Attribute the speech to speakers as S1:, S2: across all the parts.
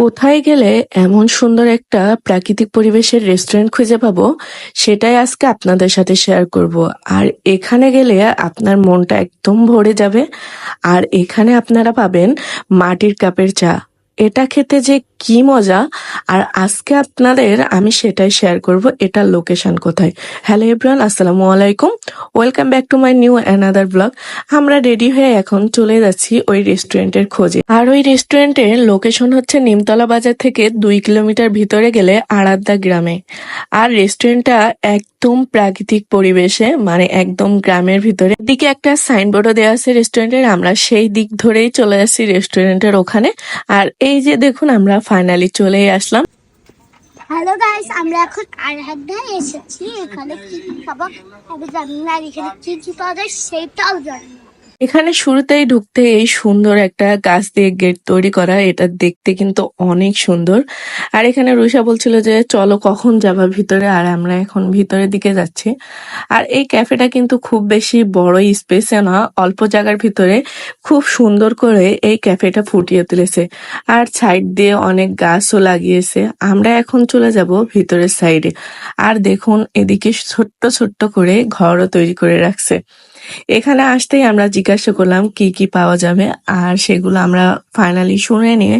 S1: কোথায় গেলে এমন সুন্দর একটা প্রাকৃতিক পরিবেশের রেস্টুরেন্ট খুঁজে পাবো, সেটাই আজকে আপনাদের সাথে শেয়ার করব। আর এখানে গেলে আপনার মনটা একদম ভরে যাবে। আর এখানে আপনারা পাবেন মাটির কাপের চা। এটা খেতে যে কি মজা, আর আজকে আপনাদের আমি সেটাই শেয়ার করব, এটার লোকেশন কোথায়। হ্যালো এভরিওয়ান আসসালামু আলাইকুম। Welcome back to my new another blog আমরা রেডি হয়ে এখন চলে যাচ্ছি ওই রেস্টুরেন্টের খোঁজে। আর ওই রেস্টুরেন্টের লোকেশন হচ্ছে নিমতলা বাজার থেকে দুই কিলোমিটার ভিতরে গেলে আরাদ্দা গ্রামে। আর রেস্টুরেন্টটা একদম প্রাকৃতিক পরিবেশে মানে একদম গ্রামের ভিতরে। দিকে একটা সাইনবোর্ডও দেওয়া আছে রেস্টুরেন্টের আমরা সেই দিক ধরেই চলে যাচ্ছি রেস্টুরেন্টের ওখানে। আর এই যে দেখুন, আমরা ফাইনালি চলে আসলাম।
S2: হ্যালো গাইস আমরা এখন আর আরাধ্যায় এসেছি। এখানে কি খাব? আমি জানি না এখানে কি কি পাওয়া যায়, সেটাও জানি।
S1: এখানে শুরুতেই ঢুকতে এই সুন্দর একটা গাছ দিয়ে গেট তৈরি করা, এটা দেখতে কিন্তু অনেক সুন্দর। আর এখানে রুষা বলছিল যে, চলো কখন যাবা ভিতরে? আর আমরা এখন ভিতরের দিকে যাচ্ছি। আর এই ক্যাফেটা কিন্তু খুব বেশি বড় স্পেসে না, অল্প জায়গার ভিতরে খুব সুন্দর করে এই ক্যাফেটা ফুটিয়ে তুলেছে। আর সাইড দিয়ে অনেক গাছও লাগিয়েছে। আমরা এখন চলে যাব ভিতরের সাইডে। আর দেখুন, এদিকে ছোট্ট ছোট্ট করে ঘরও তৈরি করে রাখছে। এখানে আসতেই আমরা জিজ্ঞাসা করলাম, কি কি পাওয়া যাবে? আর সেগুলো আমরা ফাইনালি শুনে নিয়ে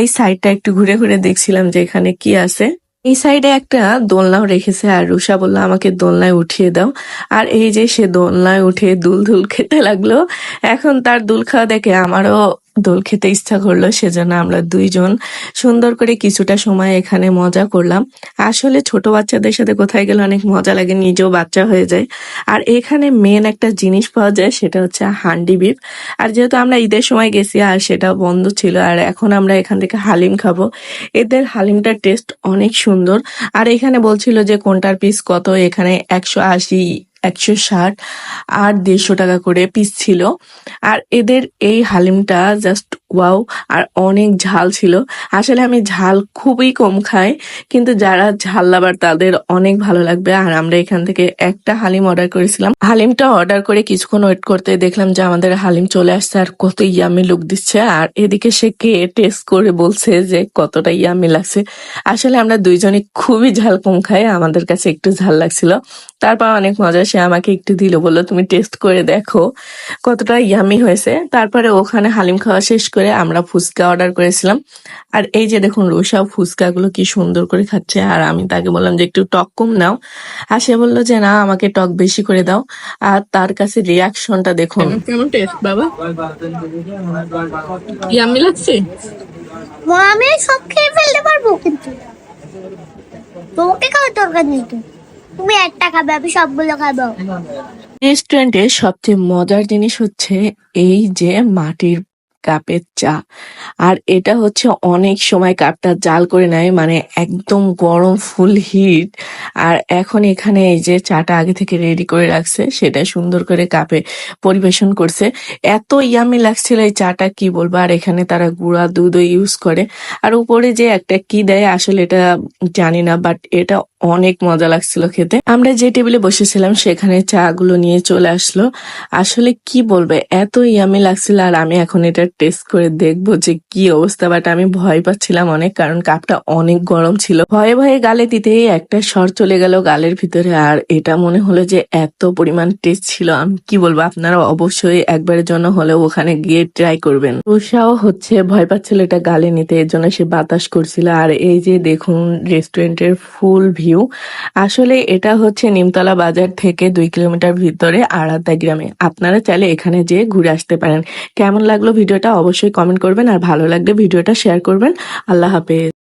S1: এই সাইডটা একটু ঘুরে ঘুরে দেখছিলাম যে এখানে কি আছে। এই সাইডে একটা দোলনাও রেখেছে আর রুষা বলল, আমাকে দোলনায় উঠিয়ে দাও। আর এই যে সে দোলনায় উঠে দুল দুল খেতে লাগল। এখন তার দুল খাওয়া দেখে আমারও দোল খেতে ইচ্ছা করল, সেজন্য আমরা দুইজন সুন্দর করে কিছুটা সময় এখানে মজা করলাম। আসলে ছোট বাচ্চাদের সাথে কোথায় গেলে অনেক মজা লাগে, নিজেও বাচ্চা হয়ে যায়। আর এখানে মেন একটা জিনিস পাওয়া যায়, সেটা হচ্ছে হান্ডি বিফ। আর যেহেতু আমরা ঈদের সময় গেছি, আর সেটা বন্ধ ছিল, আর এখন আমরা এখান থেকে হালিম খাব। এদের হালিমটার টেস্ট অনেক সুন্দর। আর এখানে বলছিল যে কোনটার পিস কত, এখানে একশো আশি একশো ষাট আর দেড়শো টাকা করে পিস ছিল। আর এদের এই হালিমটা জাস্ট ওয়াও, আর অনেক ঝাল ছিল। আসলে আমি ঝাল খুবই কম খাই, কিন্তু যারা ঝাল লাভার তাদের অনেক ভালো লাগবে। আর আমরা এখান থেকে একটা হালিম অর্ডার করেছিলাম। হালিমটা অর্ডার করে কিছুক্ষণ ওয়েট করতে দেখলাম যে আমাদের হালিম চলে আসছে আর কত ইয়ামি লুক দিচ্ছে। আর এদিকে সে কে টেস্ট করে বলছে যে কতটা ইয়ামি লাগছে। আসলে আমরা দুইজনে খুবই ঝাল কম খাই, আমাদের কাছে একটু ঝাল লাগছিল। তারপর অনেক মজা, সে আমাকে একটু দিল, বলল, তুমি টেস্ট করে দেখো কতটা ইয়ামি হয়েছে। তারপরে ওখানে হালিম খাওয়া শেষ করে আমরা ফুচকা অর্ডার করেছিলাম। আর এই যে দেখুন রোসা ফুচকা গুলো কি সুন্দর করে খাচ্ছে আর আমি তাকে বললাম যে একটু টক কম নাও। আর সে বলল যে না আমাকে টক বেশি করে দাও। আর তার কাছে রিয়াকশনটা দেখুন। কেমন টেস্ট বাবা? ইয়ামি লাগছে?
S2: আমি সব খেয়ে ফেলতে পারব। কিন্তু তোমাকে খাওয়ার দরকার নেই তো। তুমি একটা খাবে আমি সবগুলো খাব।
S1: রেস্টুরেন্টে সবচেয়ে মজার জিনিস হচ্ছে এই যে মাটির কাপের চা। আর এটা হচ্ছে অনেক সময় কাপটা জাল করে নেয় মানে একদম গরম ফুল হিট। আর এখন এখানে এই যে চাটা আগে থেকে রেডি করে রাখছে, সেটা সুন্দর করে কাপে পরিবেশন করছে। এত ইয়ামি লাগছিল এই চাটা, কি বলব? আর এখানে তারা গুঁড়া দুধও ইউজ করে। আর উপরে যে একটা কি দেয়, আসলে এটা জানি না বাট এটা অনেক মজা লাগছিল খেতে। আমরা যে টেবিলে বসেছিলাম, সেখানে চা গুলো নিয়ে চলে আসলো। আসলে কি বলবে, এত ইয়ামি লাগছিল আর আমি এখন এটা টেস্ট করে দেখব যে কি অবস্থা। বাট আমি ভয় পাচ্ছিলাম অনেক, কারণ কাপটা অনেক গরম ছিল। ভয়ে ভয়ে গালে দিতেই একটা স্বর চলে গেল গালের ভিতরে। আর এটা মনে হলো যে এত পরিমাণ টেস্ট ছিল। আমি কি বলব, আপনারা অবশ্যই একবারের জন্য হলেও ওখানে গিয়ে ট্রাই করবেন। উষাও হচ্ছে ভয় পাচ্ছিল এটা গালে নিতে, এর জন্য সে বাতাস করছিল। আর এই যে দেখুন রেস্টুরেন্টের ফুল ভিউ আসলে এটা হচ্ছে নিমতলা বাজার থেকে দুই কিলোমিটার ভিতরে আড়াদা গ্রামে। আপনারা চাইলে এখানে যেয়ে ঘুরে আসতে পারেন। কেমন লাগল ভিডিওটা অবশ্যই কমেন্ট করবেন আর ভালো লাগলে ভিডিওটা শেয়ার করবেন। আল্লাহ হাফেজ।